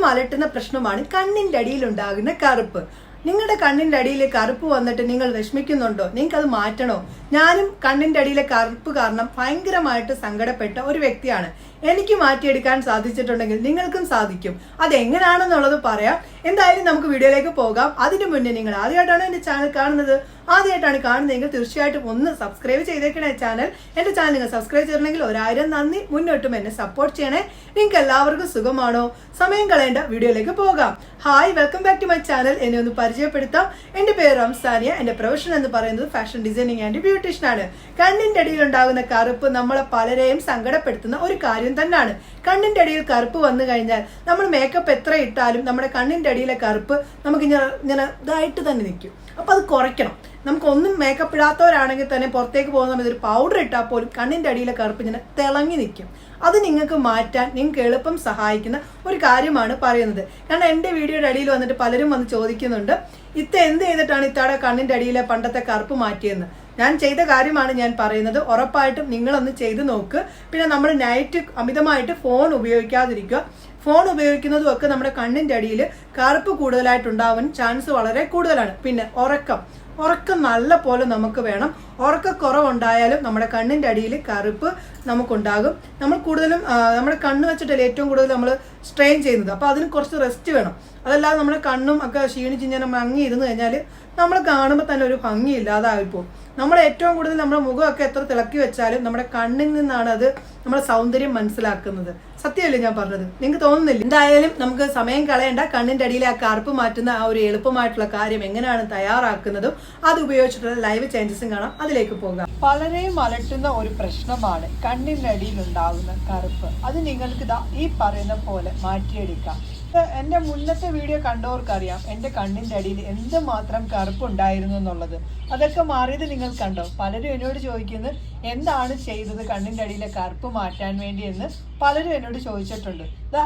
പലരെയും അലട്ടുന്ന പ്രശ്നമാണ് കണ്ണിന്റെ അടിയിൽ ഉണ്ടാകുന്ന കറുപ്പ്. നിങ്ങളുടെ കണ്ണിന്റെ അടിയിൽ കറുപ്പ് വന്നിട്ട് നിങ്ങൾ വിഷമിക്കുന്നുണ്ടോ? നിങ്ങൾക്ക് അത് മാറ്റണോ? ഞാനും കണ്ണിന്റെ അടിയിലെ കറുപ്പ് കാരണം ഭയങ്കരമായിട്ട് സങ്കടപ്പെട്ട ഒരു വ്യക്തിയാണ്. എനിക്ക് മാറ്റിയെടുക്കാൻ സാധിച്ചിട്ടുണ്ടെങ്കിൽ നിങ്ങൾക്കും സാധിക്കും. അതെങ്ങനെയാണെന്നുള്ളത് പറയാം. എന്തായാലും നമുക്ക് വീഡിയോയിലേക്ക് പോകാം. അതിനു മുന്നേ നിങ്ങൾ ആദ്യമായിട്ടാണ് എന്റെ ചാനൽ കാണുന്നത്? ആദ്യമായിട്ടാണ് കാണുന്നതെങ്കിൽ തീർച്ചയായിട്ടും ഒന്ന് സബ്സ്ക്രൈബ് ചെയ്തേക്കണേ ചാനൽ എന്റെ ചാനൽ നിങ്ങൾ സബ്സ്ക്രൈബ് ചെയ്തിട്ടുണ്ടെങ്കിൽ ഒരായിരം നന്ദി. മുന്നോട്ടും എന്നെ സപ്പോർട്ട് ചെയ്യണേ. നിങ്ങൾക്ക് എല്ലാവർക്കും സുഖമാണോ? സമയം കളയേണ്ട വീഡിയോയിലേക്ക് പോകാം. Hi welcome back to my channel എന്നെ ഒന്ന് പരിചയപ്പെടുത്താം. എന്റെ പേര് റംസാനിയ. എന്റെ പ്രൊഫഷൻ എന്ന് പറയുന്നത് ഫാഷൻ ഡിസൈനിങ് ആൻഡ് ബ്യൂട്ടീഷ്യൻ ആണ്. കണ്ണിന്റെ അടിയിൽ ഉണ്ടാകുന്ന കറുപ്പ് നമ്മളെ പലരെയും സങ്കടപ്പെടുത്തുന്ന ഒരു കാര്യം തന്നെയാണ്. കണ്ണിന്റെ അടിയിൽ കറുപ്പ് വന്നു കഴിഞ്ഞാൽ നമ്മൾ മേക്കപ്പ് എത്ര ഇട്ടാലും നമ്മുടെ കണ്ണിന്റെ അടിയിലെ കറുപ്പ് നമുക്ക് ഇങ്ങനെ ഇങ്ങനെ ഇതായിട്ട് തന്നെ നിൽക്കും. അപ്പൊ അത് കുറയ്ക്കണം. നമുക്കൊന്നും മേക്കപ്പ് ഇടാത്തവരാണെങ്കിൽ തന്നെ പുറത്തേക്ക് പോകുന്ന സമയത്ത് ഒരു പൗഡർ ഇട്ടാൽ പോലും കണ്ണിന്റെ അടിയിലെ കറുപ്പ് ഇങ്ങനെ തിളങ്ങി നിൽക്കും. അത് നിങ്ങൾക്ക് മാറ്റാൻ നിങ്ങൾക്ക് എളുപ്പം സഹായിക്കുന്ന ഒരു കാര്യമാണ് പറയുന്നത്. കാരണം എന്റെ വീഡിയോയുടെ അടിയിൽ വന്നിട്ട് പലരും വന്ന് ചോദിക്കുന്നുണ്ട് ഇത്ത എന്ത് ചെയ്തിട്ടാണ് ഇത്താടെ കണ്ണിന്റെ അടിയിലെ പണ്ടത്തെ കറുപ്പ് മാറ്റിയെന്ന്? ഞാൻ ചെയ്ത കാര്യമാണ് ഞാൻ പറയുന്നത്. ഉറപ്പായിട്ടും നിങ്ങളൊന്ന് ചെയ്ത് നോക്ക്. പിന്നെ നമ്മൾ നൈറ്റ് അമിതമായിട്ട് ഫോൺ ഉപയോഗിക്കാതിരിക്കുക. ഫോൺ ഉപയോഗിക്കുന്നതും ഒക്കെ നമ്മുടെ കണ്ണിന്റെ അടിയിൽ കറുപ്പ് കൂടുതലായിട്ടുണ്ടാവാൻ ചാൻസ് വളരെ കൂടുതലാണ്. പിന്നെ ഉറക്കം. ഉറക്കം നല്ല പോലെ നമുക്ക് വേണം. ഉറക്കക്കുറവുണ്ടായാലും നമ്മുടെ കണ്ണിന്റെ അടിയിൽ കറുപ്പ് നമുക്കുണ്ടാകും. നമ്മൾ കൂടുതലും നമ്മുടെ കണ്ണ് വെച്ചിട്ടല്ലേ ഏറ്റവും കൂടുതൽ നമ്മൾ സ്ട്രെയിൻ ചെയ്യുന്നത്. അപ്പോൾ അതിന് കുറച്ച് റെസ്റ്റ് വേണം. അതല്ലാതെ നമ്മുടെ കണ്ണും ഒക്കെ ക്ഷീണിച്ച് ഇങ്ങനെ മങ്ങി ഇരുന്ന് കഴിഞ്ഞാൽ നമ്മൾ കാണുമ്പോൾ തന്നെ ഒരു ഭംഗി ഇല്ലാതായിപ്പോവും നമ്മൾ ഏറ്റവും കൂടുതൽ നമ്മുടെ മുഖമൊക്കെ എത്ര തിളക്കി വെച്ചാലും നമ്മുടെ കണ്ണിൽ നിന്നാണ് അത് നമ്മുടെ സൗന്ദര്യം മനസ്സിലാക്കുന്നത്. സത്യമല്ലേ ഞാൻ പറഞ്ഞത്? നിങ്ങൾക്ക് തോന്നുന്നില്ല? എന്തായാലും നമുക്ക് സമയം കളയേണ്ട. കണ്ണിന്റെ അടിയിലെ ആ കറുപ്പ് മാറ്റുന്ന ആ ഒരു എളുപ്പമായിട്ടുള്ള കാര്യം എങ്ങനെയാണ് തയ്യാറാക്കുന്നതും അത് ഉപയോഗിച്ചിട്ടുള്ള ലൈവ് ചേഞ്ചസും കാണാം. അതിലേക്ക് പോകാം. പലരെയും അലട്ടുന്ന ഒരു പ്രശ്നമാണ് കണ്ണിന്റെ അടിയിൽ ഉണ്ടാകുന്ന കറുപ്പ്. അത് നിങ്ങൾക്ക് ഈ പറയുന്ന പോലെ മാറ്റിയെടുക്കാം. എന്റെ മുന്നത്തെ വീഡിയോ കണ്ടവർക്കറിയാം. എന്റെ കണ്ണിന്റെ അടിയിൽ എന്ത് മാത്രം കറുപ്പുണ്ടായിരുന്നു എന്നുള്ളത്. അതൊക്കെ മാറിയത് നിങ്ങൾ കണ്ടോ? പലരും എന്നോട് ചോദിക്കുന്നത് എന്താണ് ചെയ്തത് കണ്ണിന്റെ അടിയിലെ കറുപ്പ് മാറ്റാൻ വേണ്ടി? എന്ന് പലരും എന്നോട് ചോദിച്ചിട്ടുണ്ട്.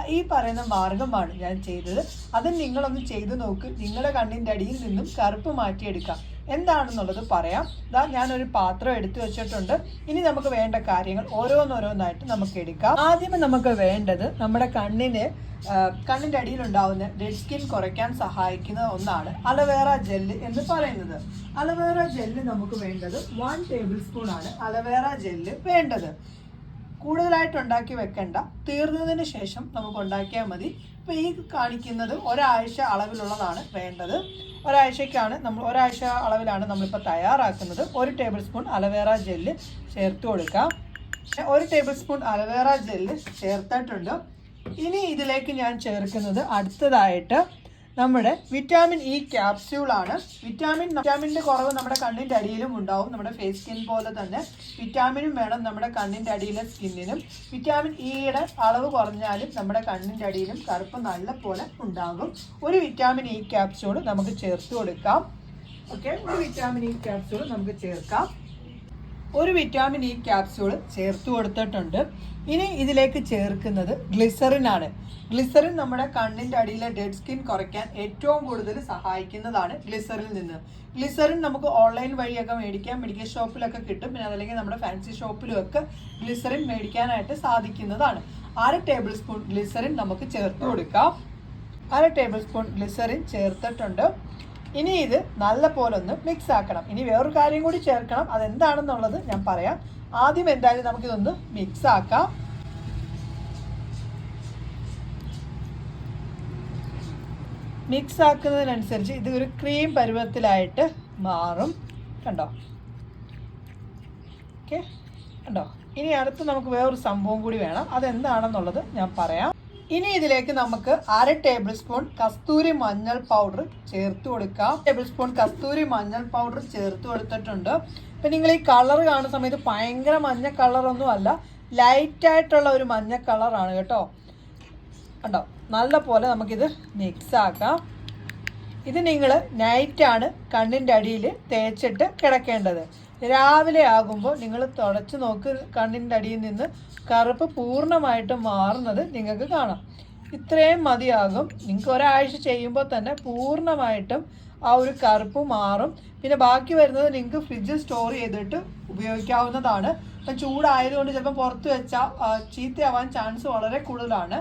ഈ പറയുന്ന മാർഗമാണ് ഞാൻ ചെയ്തത്. അത് നിങ്ങളൊന്ന് ചെയ്തു നോക്ക്. നിങ്ങളുടെ കണ്ണിന്റെ അടിയിൽ നിന്നും കറുപ്പ് മാറ്റിയെടുക്കാം. എന്താണെന്നുള്ളത് പറയാം. ഇതാ ഞാനൊരു പാത്രം എടുത്തു വെച്ചിട്ടുണ്ട്. ഇനി നമുക്ക് വേണ്ട കാര്യങ്ങൾ ഓരോന്നോരോന്നായിട്ട് നമുക്ക് എടുക്കാം. ആദ്യമേ നമുക്ക് വേണ്ടത് നമ്മുടെ കണ്ണിന് കണ്ണിന്റെ ഉണ്ടാവുന്ന ഡെഡ് സ്കിൻ കുറയ്ക്കാൻ സഹായിക്കുന്ന ഒന്നാണ് അലവേറ ജെല്ല് എന്ന് പറയുന്നത്. അലവേറ ജെല്ല് നമുക്ക് വേണ്ടത് വൺ ടേബിൾ സ്പൂൺ ആണ്. അലവേറ ജെല്ല് വേണ്ടത്. കൂടുതലായിട്ട് ഉണ്ടാക്കി വെക്കണ്ട. തീർന്നതിന് ശേഷം നമുക്ക് ഉണ്ടാക്കിയാൽ മതി. ഇപ്പം ഈ കാണിക്കുന്നത് ഒരാഴ്ച അളവിലുള്ളതാണ് വേണ്ടത്. ഒരാഴ്ചയ്ക്കാണ് നമ്മൾ ഒരാഴ്ച അളവിലാണ് നമ്മളിപ്പോൾ തയ്യാറാക്കുന്നത്. ഒരു ടേബിൾ സ്പൂൺ അലവേറ ജെല്ല് ചേർത്ത് കൊടുക്കാം. ഒരു ടേബിൾ സ്പൂൺ അലവേറ ജെല്ല് ചേർത്തിട്ടുണ്ട്. ഇനി ഇതിലേക്ക് ഞാൻ ചേർക്കുന്നത് അടുത്തതായിട്ട് നമ്മുടെ വിറ്റാമിൻ ഇ ക്യാപ്സ്യൂളാണ് വിറ്റാമിൻ വിറ്റാമിന്റെ കുറവ് നമ്മുടെ കണ്ണിന്റെ അടിയിലും ഉണ്ടാവും. നമ്മുടെ ഫേസ് സ്കിൻ പോലെ തന്നെ വിറ്റാമിനും വേണം നമ്മുടെ കണ്ണിന്റെ അടിയിലെ സ്കിന്നിനും വിറ്റാമിൻ ഇയുടെ അളവ് കുറഞ്ഞാലും നമ്മുടെ കണ്ണിന്റെ അടിയിലും കറുപ്പ് നല്ല പോലെ ഉണ്ടാകും. ഒരു വിറ്റാമിൻ ഇ ക്യാപ്സ്യൂൾ നമുക്ക് ചേർത്ത് കൊടുക്കാം. ഓക്കെ ഒരു വിറ്റാമിൻ ഇ ക്യാപ്സ്യൂൾ നമുക്ക് ചേർക്കാം. ഒരു വിറ്റാമിൻ ഇ ക്യാപ്സ്യൂൾ ചേർത്ത് കൊടുത്തിട്ടുണ്ട്. ഇനി ഇതിലേക്ക് ചേർക്കുന്നത് ഗ്ലിസറിൻ ആണ്. ഗ്ലിസറിൻ നമ്മുടെ കണ്ണിന്റെ അടിയിലെ ഡെഡ് സ്കിൻ കുറയ്ക്കാൻ ഏറ്റവും കൂടുതൽ സഹായിക്കുന്നതാണ് ഗ്ലിസറിൽ നിന്ന്. ഗ്ലിസറിൻ നമുക്ക് ഓൺലൈൻ വഴിയൊക്കെ മേടിക്കാം മെഡിക്കൽ ഷോപ്പിലൊക്കെ കിട്ടും. പിന്നെ അതല്ലെങ്കിൽ നമ്മുടെ ഫാൻസി ഷോപ്പിലും ഒക്കെ ഗ്ലിസറിൻ മേടിക്കാനായിട്ട് സാധിക്കുന്നതാണ്. അര ടേബിൾ സ്പൂൺ ഗ്ലിസറിൻ നമുക്ക് ചേർത്ത് കൊടുക്കാം. അര ടേബിൾ സ്പൂൺ ഗ്ലിസറിൻ ചേർത്തിട്ടുണ്ട്. ഇനി ഇത് നല്ല പോലെ ഒന്ന് മിക്സ് ആക്കണം. ഇനി വേറൊരു കാര്യം കൂടി ചേർക്കണം. അതെന്താണെന്നുള്ളത് ഞാൻ പറയാം. ആദ്യം എന്തായാലും നമുക്കിതൊന്ന് മിക്സ് ആക്കാം. മിക്സ് ആക്കുന്നതിനനുസരിച്ച് ഇത് ഒരു ക്രീം പരുവത്തിലായിട്ട് മാറും. കണ്ടോ? ഓക്കെ കണ്ടോ? ഇനി അടുത്ത് നമുക്ക് വേറൊരു സംഭവം കൂടി വേണം. അതെന്താണെന്നുള്ളത് ഞാൻ പറയാം. ഇനി ഇതിലേക്ക് നമുക്ക് അര ടേബിൾ സ്പൂൺ കസ്തൂരി മഞ്ഞൾ പൗഡർ ചേർത്ത് കൊടുക്കാം. ടേബിൾ സ്പൂൺ കസ്തൂരി മഞ്ഞൾ പൗഡർ ചേർത്ത് കൊടുത്തിട്ടുണ്ട്. ഇപ്പം നിങ്ങൾ ഈ കളർ കാണുന്ന സമയത്ത് ഭയങ്കര മഞ്ഞ കളറൊന്നും അല്ല ലൈറ്റ് ആയിട്ടുള്ള ഒരു മഞ്ഞ കളറാണ് കേട്ടോ. കണ്ടോ? നല്ല പോലെ നമുക്കിത് മിക്സ് ആക്കാം. ഇത് നിങ്ങൾ നൈറ്റാണ് കണ്ണിന്റെ അടിയിൽ തേച്ചിട്ട് കിടക്കേണ്ടത്. രാവിലെ ആകുമ്പോൾ നിങ്ങൾ തുടച്ച് നോക്ക് കണ്ണിന്റെ അടിയിൽ നിന്ന് കറുപ്പ് പൂർണമായിട്ട് മാറുന്നത് നിങ്ങൾക്ക് കാണാം. ഇത്രയും മതിയാകും. നിങ്ങൾക്ക് ഒരാഴ്ച ചെയ്യുമ്പോൾ തന്നെ പൂർണമായിട്ടും ആ ഒരു കറുപ്പ് മാറും. പിന്നെ ബാക്കി വരുന്നത് നിങ്ങൾക്ക് ഫ്രിഡ്ജിൽ സ്റ്റോർ ചെയ്തിട്ട് ഉപയോഗിക്കാവുന്നതാണ്. ഇപ്പം ചൂടായതുകൊണ്ട് ചിലപ്പോൾ പുറത്ത് വെച്ചാൽ ചീത്തയാവാൻ ചാൻസ് വളരെ കൂടുതലാണ്.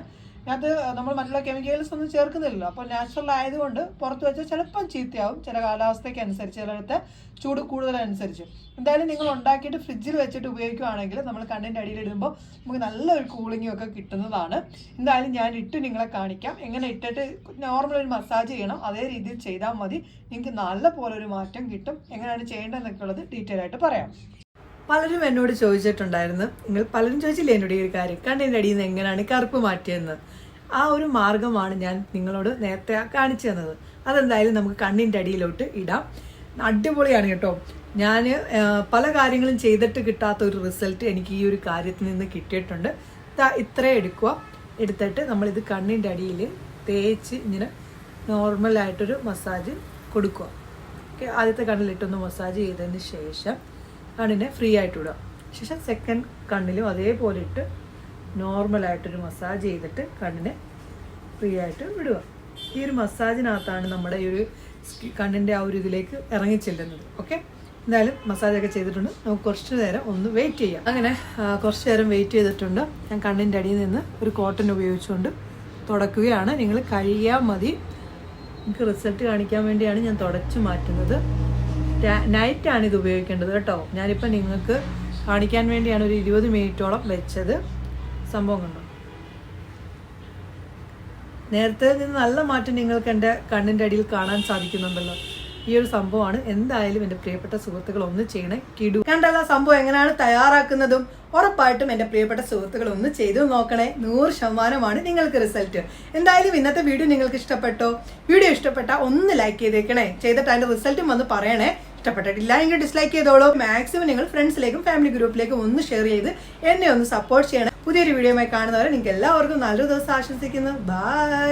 അത് നമ്മൾ മറ്റുള്ള കെമിക്കൽസ് ഒന്നും ചേർക്കുന്നില്ലല്ലോ. അപ്പോൾ നാച്ചുറൽ ആയതുകൊണ്ട് പുറത്ത് വെച്ചാൽ ചിലപ്പം ചീത്തയാവും. ചില കാലാവസ്ഥയ്ക്ക് അനുസരിച്ച് ചിലയിടത്ത് ചൂട് കൂടുതലനുസരിച്ച്. എന്തായാലും നിങ്ങൾ ഉണ്ടാക്കിയിട്ട് ഫ്രിഡ്ജിൽ വെച്ചിട്ട് ഉപയോഗിക്കുകയാണെങ്കിൽ നമ്മൾ കണ്ണിന്റെ അടിയിൽ ഇടുമ്പോൾ നമുക്ക് നല്ലൊരു കൂളിംഗും ഒക്കെ കിട്ടുന്നതാണ്. എന്തായാലും ഞാൻ ഇട്ട് നിങ്ങളെ കാണിക്കാം. എങ്ങനെ ഇട്ടിട്ട് നോർമൽ ഒരു മസാജ് ചെയ്യണം അതേ രീതിയിൽ ചെയ്താൽ മതി. നിങ്ങൾക്ക് നല്ല പോലെ ഒരു മാറ്റം കിട്ടും. എങ്ങനെയാണ് ചെയ്യേണ്ടതെന്നൊക്കെ ഉള്ളത് ഡീറ്റെയിൽ ആയിട്ട് പറയാം. പലരും എന്നോട് ചോദിച്ചിട്ടുണ്ടായിരുന്നു. നിങ്ങൾ പലരും ചോദിച്ചില്ലേ എന്നോട് ഈ ഒരു കാര്യം? കണ്ണിന്റെ അടിയിൽ നിന്ന് എങ്ങനെയാണ് കറുപ്പ് മാറ്റിയെന്ന്? ആ ഒരു മാർഗമാണ് ഞാൻ നിങ്ങളോട് നേരത്തെ കാണിച്ചു തന്നത്. അതെന്തായാലും നമുക്ക് കണ്ണിന്റെ അടിയിലോട്ട് ഇടാം. അടിപൊളിയാണ് കേട്ടോ. ഞാൻ പല കാര്യങ്ങളും ചെയ്തിട്ട് കിട്ടാത്ത ഒരു റിസൾട്ട് എനിക്ക് ഈ ഒരു കാര്യത്തിൽ നിന്ന് കിട്ടിയിട്ടുണ്ട്. ഇത്രയും എടുക്കുക. എടുത്തിട്ട് നമ്മളിത് കണ്ണിന്റെ അടിയിൽ തേച്ച് ഇങ്ങനെ നോർമലായിട്ടൊരു മസാജ് കൊടുക്കുക. ഓക്കെ? ആദ്യത്തെ കണ്ണിലിട്ടൊന്ന് മസാജ് ചെയ്തതിന് ശേഷം കണ്ണിനെ ഫ്രീ ആയിട്ട് വിടുക ശേഷം സെക്കൻഡ് കണ്ണിലും അതേപോലെ ഇട്ട് നോർമലായിട്ടൊരു മസാജ് ചെയ്തിട്ട് കണ്ണിനെ ഫ്രീ ആയിട്ട് വിടുക. ഈ ഒരു മസാജിനകത്താണ് നമ്മുടെ ഈ ഒരു കണ്ണിന്റെ ആ ഒരു ഇതിലേക്ക് ഇറങ്ങി ചെല്ലുന്നത്. ഓക്കെ എന്തായാലും മസാജൊക്കെ ചെയ്തിട്ടുണ്ട്. നമുക്ക് കുറച്ച് നേരം ഒന്ന് വെയിറ്റ് ചെയ്യാം. അങ്ങനെ കുറച്ച് നേരം വെയിറ്റ് ചെയ്തിട്ടുണ്ട്. ഞാൻ കണ്ണിന്റെ അടിയിൽ നിന്ന് ഒരു കോട്ടൺ ഉപയോഗിച്ചുകൊണ്ട് തുടക്കുകയാണ്. നിങ്ങൾ കഴിയാൽ മതി. നിങ്ങൾക്ക് റിസൾട്ട് കാണിക്കാൻ വേണ്ടിയാണ് ഞാൻ തുടച്ചു മാറ്റുന്നത്. നൈറ്റാണ് ഇത് ഉപയോഗിക്കേണ്ടത് കേട്ടോ. ഞാനിപ്പോൾ നിങ്ങൾക്ക് കാണിക്കാൻ വേണ്ടിയാണ് ഒരു ഇരുപത് മിനിറ്റോളം വെച്ചത്. സംഭവം കണ്ടോ? നേരത്തെ നിന്ന് നല്ല മാറ്റം നിങ്ങൾക്ക് എന്റെ കണ്ണിന്റെ അടിയിൽ കാണാൻ സാധിക്കുന്നുണ്ടല്ലോ. ഈ ഒരു സംഭവമാണ്. എന്തായാലും എന്റെ പ്രിയപ്പെട്ട സുഹൃത്തുക്കൾ ഒന്ന് ചെയ്യണേ. കിടു. കണ്ടല്ല സംഭവം എങ്ങനെയാണ് തയ്യാറാക്കുന്നതും. ഉറപ്പായിട്ടും എന്റെ പ്രിയപ്പെട്ട സുഹൃത്തുക്കൾ ഒന്ന് ചെയ്തു നോക്കണേ. നൂറ് ശതമാനമാണ് നിങ്ങൾക്ക് റിസൾട്ട്. എന്തായാലും ഇന്നത്തെ വീഡിയോ നിങ്ങൾക്ക് ഇഷ്ടപ്പെട്ടോ? വീഡിയോ ഇഷ്ടപ്പെട്ട ഒന്ന് ലൈക്ക് ചെയ്തേക്കണേ. ചെയ്തിട്ട് അതിന്റെ റിസൾട്ടും വന്ന് പറയണേ. ഇഷ്ടപ്പെട്ടിട്ടില്ല എങ്കിൽ ഡിസ്ലൈക്ക് ചെയ്തോളൂ. മാക്സിമം നിങ്ങൾ ഫ്രണ്ട്സിലേക്കും ഫാമിലി ഗ്രൂപ്പിലേക്കും ഒന്ന് ഷെയർ ചെയ്ത് എന്നെ ഒന്ന് സപ്പോർട്ട് ചെയ്യണം. പുതിയൊരു വീഡിയോയുമായി കാണുന്നവരെ നിങ്ങൾക്ക് എല്ലാവർക്കും നല്ലൊരു ദിവസം ആശംസിക്കുന്നു. ബൈ